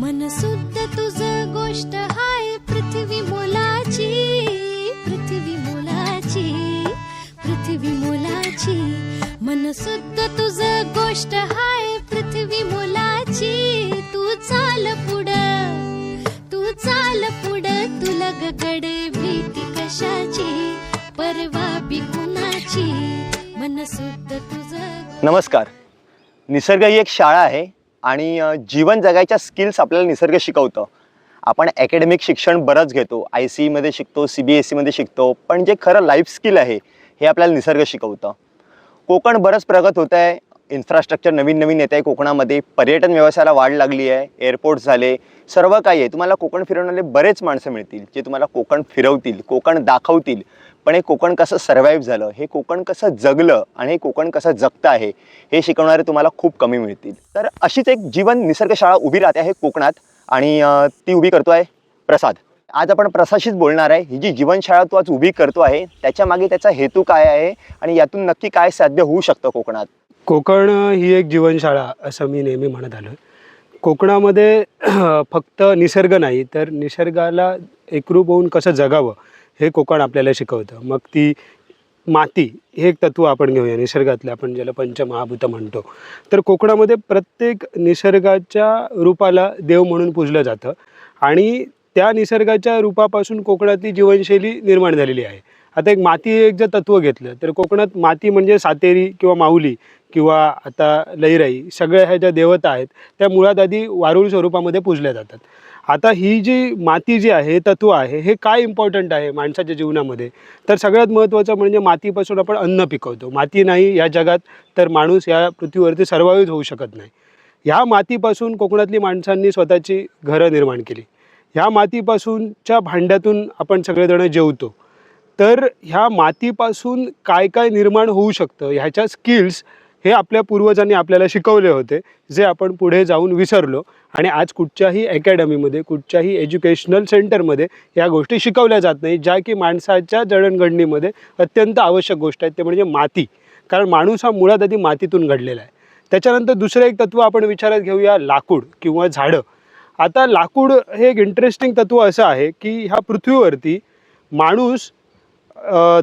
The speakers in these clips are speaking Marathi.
मन सुद्ध तुझ गोष्ट हाय पृथ्वी मोलाची पृथ्वी मोलाची पृथ्वी मोलाची. मन सुद्ध तुझ गोष्ट हाय पृथ्वी मोलाची. तू चाल पुढ तू चाल पुढ तुला गगडे भीती कशाची परवा बिकुनाची मन सुद्ध तुझ नमस्कार. निसर्ग ही एक शाळा आहे. आणि जीवन जगायच्या स्किल्स आपल्याला निसर्ग शिकवतं. आपण अकॅडमिक शिक्षण बरंच घेतो. आय सी ईमध्ये शिकतो सी बी एस सीमध्ये शिकतो पण जे खरं लाईफ स्किल आहे हे आपल्याला निसर्ग शिकवतं. कोकण बरंच प्रगत होत आहे इन्फ्रास्ट्रक्चर नवीन नवीन येत आहे कोकणामध्ये. पर्यटन व्यवसायाला वाढ लागली आहे. एअरपोर्ट झाले. सर्व काही आहे. तुम्हाला कोकण फिरवणारे बरेच माणसं मिळतील. जे तुम्हाला कोकण फिरवतील कोकण दाखवतील. पण हे कोकण कसं सर्वाईव्ह झालं हे कोकण कसं जगलं आणि हे कोकण कसं जगतं आहे हे शिकवणारे तुम्हाला खूप कमी मिळतील. तर अशीच एक जीवन निसर्गशाळा उभी राहते आहे कोकणात आणि ती उभी करतो आहे प्रसाद. आज आपण प्रसादशीच बोलणार आहे. ही जी जीवनशाळा तू आज उभी करतो आहे त्याच्यामागे त्याचा हेतू काय आहे आणि यातून नक्की काय साध्य होऊ शकतं कोकणात? कोकण ही एक जीवनशाळा असं मी नेहमी म्हणत आलो कोकणामध्ये फक्त निसर्ग नाही तर निसर्गाला एकरूप होऊन कसं जगावं हे कोकण आपल्याला शिकवतं. मग ती माती हे एक तत्व आपण घेऊया निसर्गातलं आपण ज्याला पंचमहाभूत म्हणतो. तर कोकणामध्ये प्रत्येक निसर्गाच्या रूपाला देव म्हणून पूजलं जातं आणि त्या निसर्गाच्या रूपापासून कोकणातली जीवनशैली निर्माण झालेली आहे. आता एक माती एक जर तत्व घेतलं तर कोकणात माती म्हणजे सातेरी किंवा माऊली किंवा आता लईराई सगळ्या ह्या ज्या देवता आहेत त्या मुळात आधी वारुळ स्वरूपामध्ये पूजल्या जातात. आता ही जी माती जी आहे तत्व आहे हे काय इम्पॉर्टंट आहे माणसाच्या जीवनामध्ये? तर सगळ्यात महत्त्वाचं म्हणजे मातीपासून आपण अन्न पिकवतो. माती नाही या जगात तर माणूस या पृथ्वीवरती सर्वाईव्ह होऊ शकत नाही. ह्या मातीपासून कोकणातली माणसांनी स्वतःची घरं निर्माण केली. ह्या मातीपासूनच्या भांड्यातून आपण सगळेजण जेवतो. तर ह्या मातीपासून काय काय निर्माण होऊ शकतं? ह्याच्या स्किल्स हे आपल्या पूर्वजांनी आपल्याला शिकवले होते जे आपण पुढे जाऊन विसरलो. आणि आज कुठच्याही अकॅडमीमध्ये कुठच्याही एज्युकेशनल सेंटरमध्ये या गोष्टी शिकवल्या जात नाही ज्या की माणसाच्या जडणघडणीमध्ये अत्यंत आवश्यक गोष्ट आहेत. ते म्हणजे माती. कारण माणूस हा मुळात आधी मातीतून घडलेला आहे. त्याच्यानंतर दुसरं एक तत्व आपण विचारात घेऊया लाकूड किंवा झाडं. आता लाकूड हे एक इंटरेस्टिंग तत्व असं आहे की ह्या पृथ्वीवरती माणूस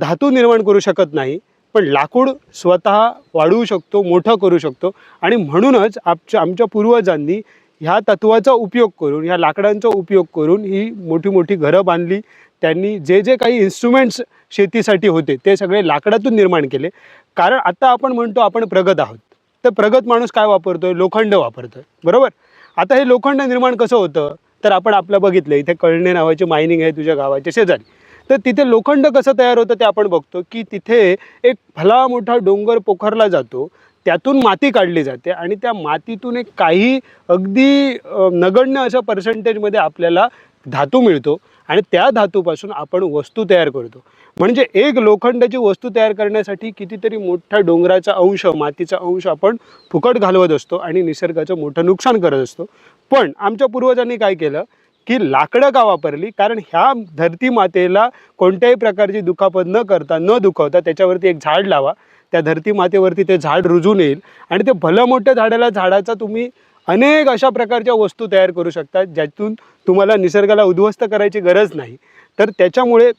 धातू निर्माण करू शकत नाही पण लाकूड स्वतः वाढवू शकतो मोठं करू शकतो. आणि म्हणूनच आमच्या आमच्या पूर्वजांनी ह्या तत्वाचा उपयोग करून ह्या लाकडांचा उपयोग करून ही मोठी मोठी घरं बांधली. त्यांनी जे जे काही इन्स्ट्रुमेंट्स शेतीसाठी होते ते सगळे लाकडातून निर्माण केले. कारण आता आपण म्हणतो आपण प्रगत आहोत. तर प्रगत माणूस काय वापरतोय? लोखंड वापरतोय. बरोबर? आता हे लोखंड निर्माण कसं होतं? तर आपण आपलं बघितलं इथे कळणे नावाची मायनिंग आहे तुझ्या गावाच्या शेजारी. तर तिथे लोखंड कसं तयार होतं ते आपण बघतो की तिथे एक भला मोठा डोंगर पोखरला जातो त्यातून माती काढली जाते आणि त्या मातीतून एक काही अगदी नगण्य अशा पर्सेंटेजमध्ये आपल्याला धातू मिळतो आणि त्या धातूपासून आपण वस्तू तयार करतो. म्हणजे एक लोखंडाची वस्तू तयार करण्यासाठी कितीतरी मोठ्या डोंगराचा अंश मातीचा अंश आपण फुकट घालवत असतो आणि निसर्गाचं मोठं नुकसान करत असतो. पण आमच्या पूर्वजांनी काय केलं की लाकडं का वापरली कारण ह्या धरती मातेला कोणत्याही प्रकारची दुखापत न करता न दुखावता त्याच्यावरती एक झाड लावा. त्या धरती मातेवरती ते झाड रुजून येईल आणि ते भलं मोठ्या झाडाला झाडाचा तुम्ही अनेक अशा प्रकारच्या वस्तू तयार करू शकता ज्यातून तुम्हाला निसर्गाला उद्ध्वस्त करायची गरज नाही. तर त्याच्यामुळे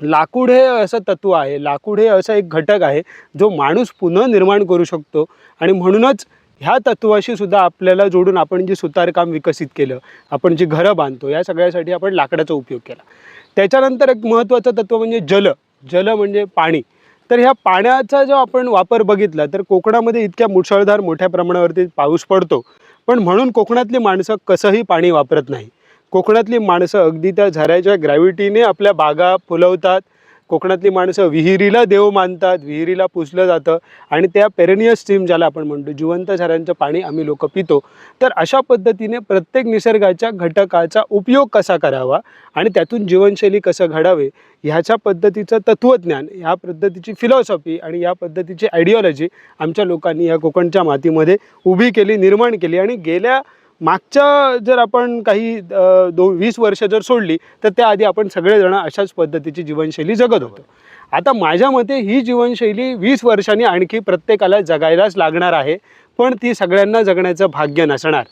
लाकूड हे असं तत्व आहे लाकूड हे असं एक घटक आहे जो माणूस पुनर्निर्माण करू शकतो. आणि म्हणूनच ह्या तत्वाशी सुद्धा आपल्याला जोडून आपण जे सुतारकाम विकसित केलं आपण जी घरं बांधतो या सगळ्यासाठी आपण लाकडाचा उपयोग केला. त्याच्यानंतर एक महत्त्वाचं तत्व म्हणजे जल. जल म्हणजे पाणी. तर ह्या पाण्याचा जो आपण वापर बघितला तर कोकणामध्ये इतक्या मुसळधार मोठ्या प्रमाणावरती पाऊस पडतो. पण म्हणून कोकणातली माणसं कसंही पाणी वापरत नाही. कोकणातली माणसं अगदी त्या झऱ्याच्या ग्रॅव्हिटीने आपल्या बागा फुलवतात कोकणातली माणसं विहिरीला देव मानतात विहिरीला पुजलं जातं आणि त्या पेरेनियस स्ट्रीम ज्याला आपण म्हणतो जिवंत झऱ्यांचं पाणी आम्ही लोक पितो. तर अशा पद्धतीने प्रत्येक निसर्गाच्या घटकाचा उपयोग कसा करावा आणि त्यातून जीवनशैली कसं घडावे ह्याच्या पद्धतीचं तत्त्वज्ञान ह्या पद्धतीची फिलॉसॉफी आणि या पद्धतीची आयडिओलॉजी आमच्या लोकांनी या कोकणच्या मातीमध्ये उभी केली निर्माण केली आणि गेल्या मागच्या जर आपण काही दो वीस वर्ष जर सोडली तर त्याआधी आपण सगळेजण अशाच पद्धतीची जीवनशैली जगत होतो. आता माझ्या मते ही जीवनशैली वीस वर्षांनी आणखी प्रत्येकाला जगायलाच लागणार आहे पण ती सगळ्यांना जगण्याचं भाग्य नसणार.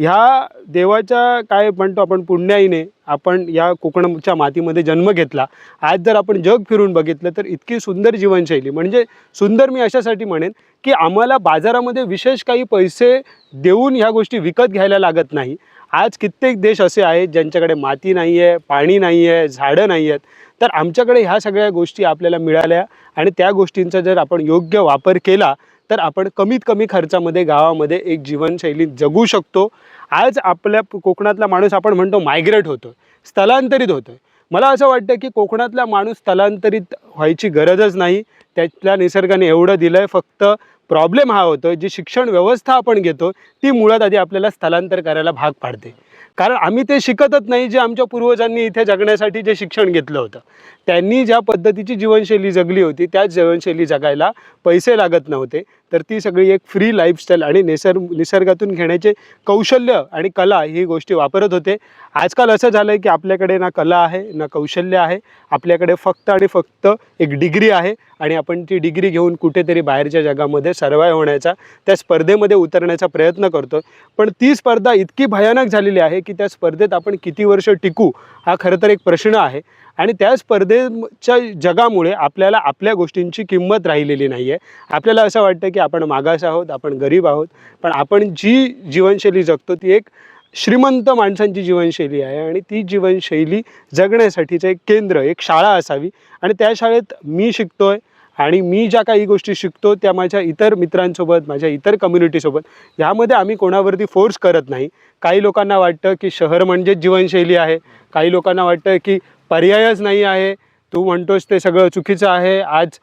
ह्या देवाच्या काय म्हणतो आपण पुण्याईने आपण या कोकणच्या मातीमध्ये जन्म घेतला. आज जर आपण जग फिरून बघितलं तर इतकी सुंदर जीवनशैली. म्हणजे सुंदर मी अशासाठी म्हणेन की आम्हाला बाजारामध्ये विशेष काही पैसे देऊन ह्या गोष्टी विकत घ्यायला लागत नाही. आज कित्येक देश असे आहेत ज्यांच्याकडे माती नाही आहे पाणी नाही आहे झाडं नाही आहेत तर आमच्याकडे ह्या सगळ्या गोष्टी आपल्याला मिळाल्या आणि त्या गोष्टींचा जर आपण योग्य वापर केला तर आपण कमीत कमी खर्चामध्ये गावामध्ये एक जीवनशैली जगू शकतो. आज आपल्या कोकणातला माणूस आपण म्हणतो मायग्रेट होतो स्थलांतरित होतो मला असं वाटतं की कोकणातला माणूस स्थलांतरित व्हायची गरजच नाही. त्यातल्या निसर्गाने एवढं दिलं आहे फक्त प्रॉब्लेम हा होतो जी शिक्षण व्यवस्था आपण घेतो ती मुळात आधी आपल्याला स्थलांतर करायला भाग पाडते. कारण आम्ही ते शिकतच नाही जे आमच्या पूर्वजांनी इथे जगण्यासाठी जे शिक्षण घेतलं होतं. त्यांनी ज्या पद्धतीची जीवनशैली जगली होती त्याच जीवनशैली जगायला पैसे लागत नव्हते. तर ती सगळी एक फ्री लाईफस्टाईल आणि निसर्ग निसर्गातून घेण्याचे कौशल्य आणि कला ही गोष्टी वापरत होते. आजकाल असं झालं आहे की आपल्याकडे ना कला आहे ना कौशल्य आहे. आपल्याकडे फक्त आणि फक्त एक डिग्री आहे आणि आपण ती डिग्री घेऊन कुठेतरी बाहेरच्या जगामध्ये सर्वाय होण्याचा त्या स्पर्धेमध्ये उतरण्याचा प्रयत्न करतो पण ती स्पर्धा इतकी भयानक झालेली आहे की त्या स्पर्धेत आपण किती वर्ष टिकू हा खरं तर एक प्रश्न आहे. आणि त्या स्पर्धेच्या जगामुळे आपल्याला आपल्या गोष्टींची किंमत राहिलेली नाही आहे आपल्याला असं वाटतं की आपण मागास आहोत आपण गरीब आहोत पण आपण जी जीवनशैली जगतो ती एक श्रीमंत माणसांची जीवनशैली आहे आणि ती जीवनशैली जगण्यासाठीचं एक केंद्र एक शाळा असावी. आणि त्या शाळेत मी शिकतोय आणि मी ज्या काही गोष्टी शिकतो त्या माझ्या इतर मित्रांसोबत माझ्या इतर कम्युनिटीसोबत ह्यामध्ये आम्ही कोणावरती फोर्स करत नाही. काही लोकांना वाटतं की शहर म्हणजेच जीवनशैली आहे. काही लोकांना वाटतं की पर्यायच नाही आहे. तू म्हणतोस ते सगळं चुकीचं आहे. आज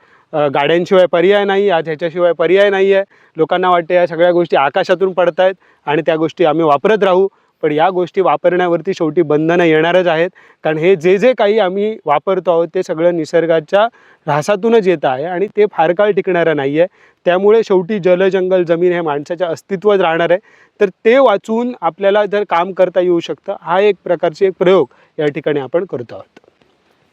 गाड्यांशिवाय पर्याय नाही आज ह्याच्याशिवाय पर्याय नाही आहे लोकांना वाटते या सगळ्या गोष्टी आकाशातून पडत आहेत आणि त्या गोष्टी आम्ही वापरत राहू. पण या गोष्टी वापरण्यावरती शेवटी बंधनं येणारच आहेत. कारण हे जे जे काही आम्ही वापरतो आहोत ते सगळं निसर्गाच्या ऱ्हासातूनच येत आहे आणि ते फार काळ टिकणारं नाही आहे त्यामुळे शेवटी जल जंगल जमीन हे माणसाच्या अस्तित्वात राहणार आहे. तर ते वाचून आपल्याला जर काम करता येऊ शकतं हा एक प्रकारचे एक प्रयोग या ठिकाणी आपण करतो आहोत.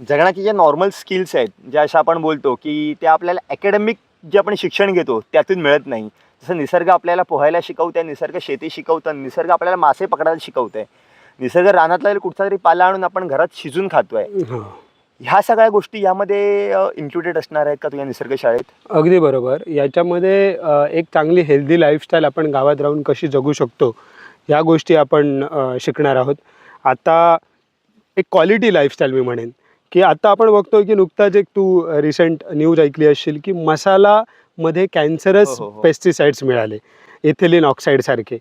जगण्याचे जे नॉर्मल स्किल्स आहेत ज्या अशा आपण बोलतो की त्या आपल्याला अकॅडमिक जे आपण शिक्षण घेतो त्यातून मिळत नाही. जसं निसर्ग आपल्याला पोहायला शिकवतंय निसर्ग शेती शिकवतं निसर्ग आपल्याला मासे पकडायला शिकवतंय. निसर्ग रानातला कुठचा तरी पाला आणून आपण घरात शिजून खातोय. हां. ह्या सगळ्या गोष्टी यामध्ये इन्क्लुडेड असणार आहेत का तुझ्या निसर्ग शाळेत? अगदी बरोबर. याच्यामध्ये एक चांगली हेल्दी लाईफस्टाईल आपण गावात राहून कशी जगू शकतो या गोष्टी आपण शिकणार आहोत. आता एक क्वालिटी लाईफस्टाईल मी म्हणेन. की आता आपण बघतो की नुकताच एक तू रिसेंट न्यूज ऐकली असशील की मसालामध्ये कॅन्सरस हो, हो, हो. पेस्टिसाइड्स मिळाले. एथिलीन ऑक्साईडसारखे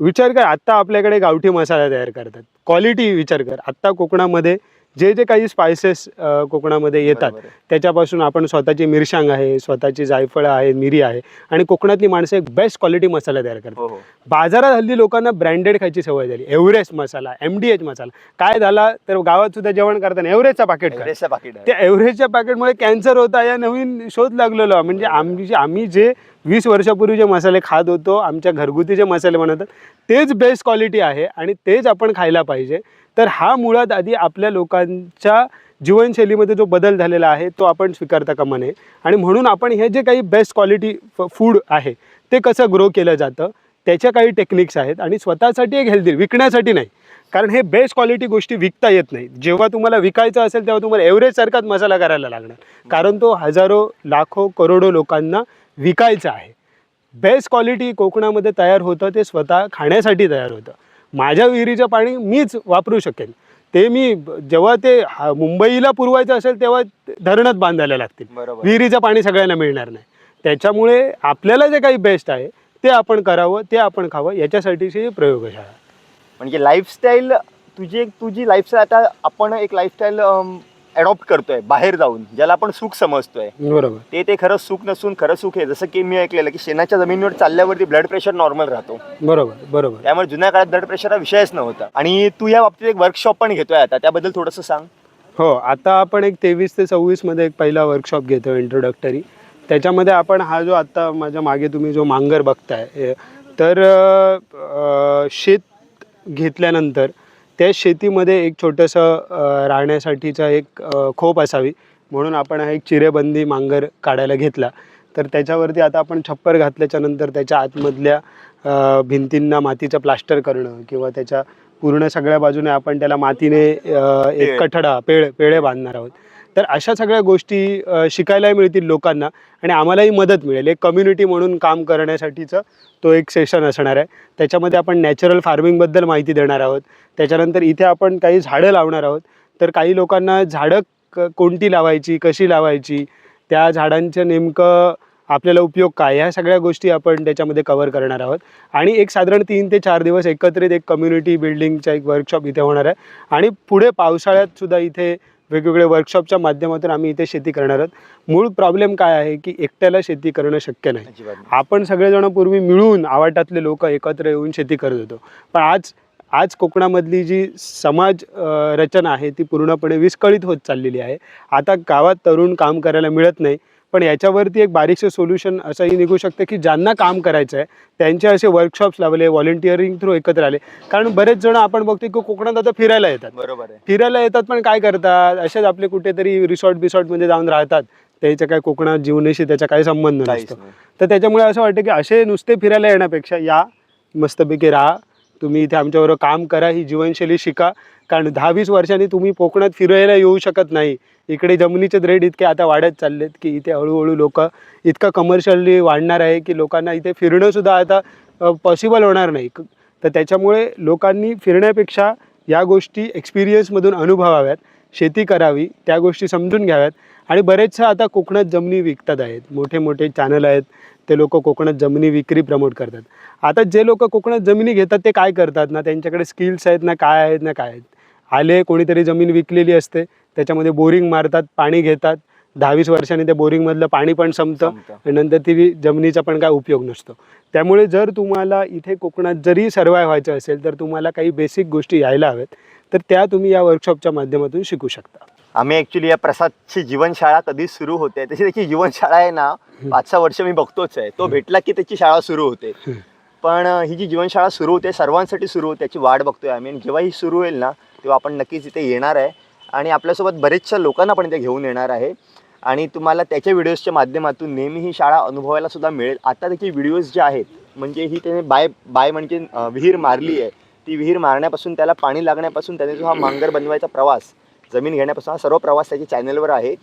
विचार कर आत्ता आपल्याकडे गावठी मसाला तयार करतात. क्वालिटी विचार कर. आत्ता कोकणामध्ये जे जे काही स्पायसेस कोकणामध्ये येतात. त्याच्यापासून आपण स्वतःची मिरशांग आहे स्वतःची जायफळं आहे मिरी आहे आणि कोकणातली माणसं एक बेस्ट क्वालिटी मसाला तयार करतात. हो हो. बाजारात हल्ली लोकांना ब्रँडेड खायची सवय झाली. Everest masala M D H masala. काय झाला तर गावात सुद्धा जेवण करताना एव्हरेजचा पाकिट खा एव्हरेस्टचं पाकिट त्या एव्हरेजच्या पॅकेटमुळे कॅन्सर होता या नवीन शोध लागलेलो. म्हणजे आमची आम्ही जे वीस वर्षापूर्वी जे मसाले खात होतो आमच्या घरगुती जे मसाले बनवतात तेच बेस्ट क्वालिटी आहे आणि तेच आपण खायला पाहिजे. तर हा मुळात आधी आपल्या लोकांच्या जीवनशैलीमध्ये जो बदल झालेला आहे तो आपण स्वीकारता कामा नये. आणि म्हणून आपण हे जे काही बेस्ट क्वालिटी फूड आहे ते कसं ग्रो केलं जातं त्याच्या काही टेक्निक्स आहेत आणि स्वतःसाठी एक हेल्दी विकण्यासाठी नाही. कारण हे बेस्ट क्वालिटी गोष्टी विकता येत नाही जेव्हा तुम्हाला विकायचं असेल तेव्हा तुम्हाला एव्हरेजसारखाच मसाला करायला लागणार. कारण तो हजारो लाखो करोडो लोकांना विकायचा आहे. बेस्ट क्वालिटी कोकणामध्ये तयार होतं ते स्वतः खाण्यासाठी तयार होतं. माझ्या विहिरीचं पाणी मीच वापरू शकेन. ते मी जेव्हा ते हा- मुंबईला पुरवायचं असेल तेव्हा धरणच बांधायला लागतील. बरोबर. विहिरीचं पाणी सगळ्यांना मिळणार नाही. त्याच्यामुळे आपल्याला जे काही बेस्ट आहे ते आपण करावं ते आपण खावं याच्यासाठीची ही प्रयोगशाळा म्हणजे लाईफस्टाईल तुझी एक तुझी लाईफस्टाईल आता आपण एक लाईफस्टाईल अडॉप्ट करतोय बाहेर जाऊन ज्याला आपण सुख समजतोय. बरोबर. ते ते खरं सुख नसून खरं सुख आहे. जसं की मी ऐकलेलं की शेणाच्या जमिनीवर चालल्यावरती ब्लड प्रेशर नॉर्मल राहतो. बरोबर बरोबर. त्यामुळे जुन्या काळात ब्लड प्रेशर हा विषयच नव्हता. आणि तू या बाबतीत एक वर्कशॉप पण घेतोय आता. त्याबद्दल थोडंसं सांग. हो आता आपण एक तेवीस ते सव्वीसमध्ये एक पहिला वर्कशॉप घेतो इंट्रोडक्टरी त्याच्यामध्ये आपण हा जो आत्ता माझ्या मागे तुम्ही जो मांगर बघताय तर अ, शेत घेतल्यानंतर त्या शेतीमध्ये एक छोटंसं राहण्यासाठीचा एक खोप असावी. म्हणून आपण हा एक चिरेबंदी मांगर काढायला घेतला. तर त्याच्यावरती आता आपण छप्पर घातल्याच्या नंतर त्याच्या आतमधल्या भिंतींना मातीचं प्लास्टर करणं किंवा त्याच्या पूर्ण सगळ्या बाजूने आपण त्याला मातीने एक. कठडा पेळ पेळे बांधणार आहोत. तर अशा सगळ्या गोष्टी शिकायला शिकायलाही मिळतील लोकांना आणि आम्हालाही मदत मिळेल. एक कम्युनिटी म्हणून काम करण्यासाठीचं तो एक सेशन असणार आहे. त्याच्यामध्ये आपण नॅचरल फार्मिंगबद्दल माहिती देणार आहोत. त्याच्यानंतर इथे आपण काही झाडं लावणार आहोत. तर काही लोकांना झाडं क कोणती लावायची कशी लावायची त्या झाडांचं नेमकं आपल्याला उपयोग काय ह्या सगळ्या गोष्टी आपण त्याच्यामध्ये कवर करणार आहोत. आणि एक साधारण तीन ते चार दिवस एकत्रित एक कम्युनिटी बिल्डिंगचा एक वर्कशॉप इथे होणार आहे. आणि पुढे पावसाळ्यात सुद्धा इथे वेगवेगळे वर्कशॉपच्या माध्यमातून आम्ही इथे शेती करणार आहोत. मूळ प्रॉब्लेम काय आहे की एकट्याला शेती करणं शक्य नाही. आपण सगळेजण पूर्वी मिळून आवाटातले लोक एकत्र येऊन शेती करत होतो. पण आज आज कोकणामधली जी समाज रचना आहे ती पूर्णपणे विस्कळीत होत चाललेली आहे. आता गावात तरुण काम करायला मिळत नाही. पण याच्यावरती एक बारीकसं सोल्युशन असंही निघू शकतं की ज्यांना काम करायचं आहे त्यांचे असे वर्कशॉप्स लावले व्हॉलेंटिअरिंग थ्रू एकत्र आले. कारण बरेच जण आपण बघतो की कोकणात आता फिरायला येतात. बरोबर आहे. फिरायला येतात पण काय करतात? असेच आपले कुठेतरी रिसॉर्ट बिसॉर्टमध्ये जाऊन राहतात. त्याच्या काय कोकणात जीवनाशी त्याचा काही संबंध नसतो. नाही. तर त्याच्यामुळे असं वाटतं की असे नुसते फिरायला येण्यापेक्षा या मस्तपैकी राहा. तुम्ही इथे आमच्याबरोबर काम करा ही जीवनशैली शिका. कारण दहा वीस वर्षांनी तुम्ही कोकणात फिरायला येऊ शकत नाही. इकडे जमिनीचे रेट इतके आता वाढत चाललेत की इथे हळूहळू लोक इतकं कमर्शियली वाढणार आहे की लोकांना इथे फिरणंसुद्धा आता पॉसिबल होणार नाही. तर त्याच्यामुळे लोकांनी फिरण्यापेक्षा या गोष्टी एक्सपिरियन्समधून अनुभवाव्यात. शेती करावी त्या गोष्टी समजून घ्याव्यात. आणि बरेचसे आता कोकणात जमिनी विकतात आहेत. मोठे मोठे चॅनल आहेत. ते लोक कोकणात जमिनी विक्री प्रमोट करतात. आता जे लोक कोकणात जमिनी घेतात ते काय करतात ना? त्यांच्याकडे स्किल्स आहेत ना? काय आहेत ना? काय आहेत? आले कोणीतरी जमीन विकलेली असते. त्याच्यामध्ये बोरिंग मारतात पाणी घेतात. दहावीस वर्षांनी त्या बोरिंगमधलं पाणी पण संपतं. आणि नंतर ती जमिनीचा पण काय उपयोग नसतो. त्यामुळे जर तुम्हाला इथे कोकणात जरी सर्वाय व्हायचं असेल तर तुम्हाला काही बेसिक गोष्टी यायला हव्यात. तर त्या तुम्ही या वर्कशॉपच्या माध्यमातून शिकू शकता. आम्ही ऍक्च्युली या प्रसादची जीवनशाळा कधी सुरू होते तशी त्याची जीवनशाळा आहे ना पाच सहा वर्ष मी बघतोच आहे. तो भेटला की त्याची शाळा सुरू होते. पण ही जी जीवनशाळा सुरू होते सर्वांसाठी सुरू होते त्याची वाट बघतोय आम्ही. आणि जेव्हा ही सुरू होईल ना तेव्हा आपण नक्कीच इथे येणार आहे. आणि आपल्यासोबत बरेचशा लोकांना पण इथे घेऊन येणार आहे. आणि तुम्हाला त्याच्या व्हिडिओजच्या माध्यमातून नेहमी ही शाळा अनुभवायला सुद्धा मिळेल. आता त्याचे व्हिडिओज जे आहेत म्हणजे ही त्याने बाय बाय म्हणजे विहीर मारली आहे. ती विहीर मारण्यापासून त्याला पाणी लागण्यापासून त्याने जो हा मांगर बनवायचा प्रवास जमीन घेण्यापासून हा सर्व प्रवास त्याच्या चॅनलवर आहे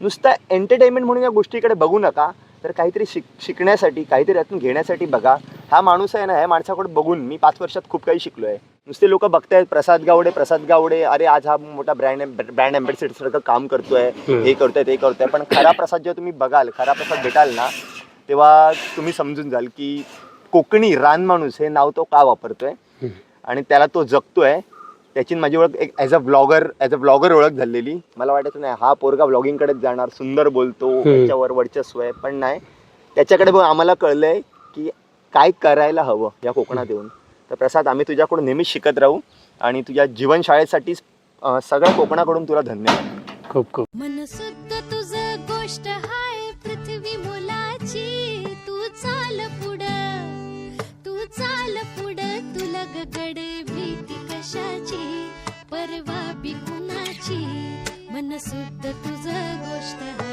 नुसता एंटरटेनमेंट म्हणून या गोष्टीकडे बघू नका तर काहीतरी शिक शिकण्यासाठी काहीतरी यातून घेण्यासाठी बघा हा माणूस आहे ना ह्या माणसाकडे बघून मी पाच वर्षात खूप काही शिकलो आहे नुसते लोक बघतायत प्रसाद गावडे प्रसाद गावडे अरे आज हा मोठा ब्रँड ब्रँड अँबॅसिडर सारखं काम करतोय. हे करतोय ते करतोय पण खरा प्रसाद जेव्हा तुम्ही बघाल खरा प्रसाद भेटाल ना तेव्हा तुम्ही समजून जाल की कोकणी रान माणूस हे नाव तो का वापरतोय. आणि त्याला तो जगतोय. त्याची माझी ओळख एक as a blogger as a blogger ओळख झालेली. मला वाटायचं नाही हा पोरगा ब्लॉगिंगकडेच जाणार सुंदर बोलतो त्याच्यावर वर्चस्व आहे पण नाही. त्याच्याकडे बघ आम्हाला कळलंय की काय करायला हवं या कोकणात येऊन तर प्रसाद आम्ही तुझ्याकडून नेहमीच शिकत राहू आणि तुझ्या जीवनशाळेसाठी सगळ्या कोकणाकडून तुला धन्यवाद. खूप खूप. मन शुद्ध